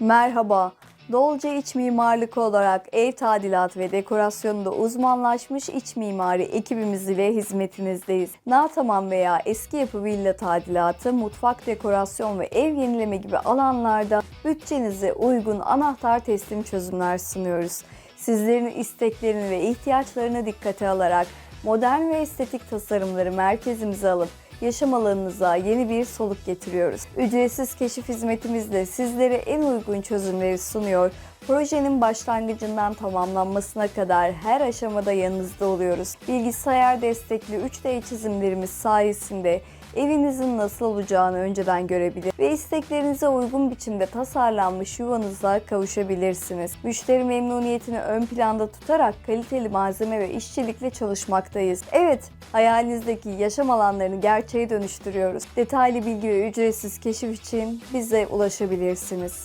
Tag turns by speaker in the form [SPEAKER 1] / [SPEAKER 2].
[SPEAKER 1] Merhaba. Dolce İç Mimarlık olarak ev tadilat ve dekorasyonunda uzmanlaşmış iç mimari ekibimiz ile hizmetinizdeyiz. Natamam veya eski yapı villa tadilatı, mutfak dekorasyon ve ev yenileme gibi alanlarda bütçenize uygun anahtar teslim çözümler sunuyoruz. Sizlerin isteklerini ve ihtiyaçlarını dikkate alarak modern ve estetik tasarımları merkezimize alıp yaşam alanınıza yeni bir soluk getiriyoruz. Ücretsiz keşif hizmetimizle sizlere en uygun çözümleri sunuyor. Projenin başlangıcından tamamlanmasına kadar her aşamada yanınızda oluyoruz. Bilgisayar destekli 3D çizimlerimiz sayesinde evinizin nasıl olacağını önceden görebilir ve isteklerinize uygun biçimde tasarlanmış yuvanıza kavuşabilirsiniz. Müşteri memnuniyetini ön planda tutarak kaliteli malzeme ve işçilikle çalışmaktayız. Evet, hayalinizdeki yaşam alanlarını gerçeğe dönüştürüyoruz. Detaylı bilgi ve ücretsiz keşif için bize ulaşabilirsiniz.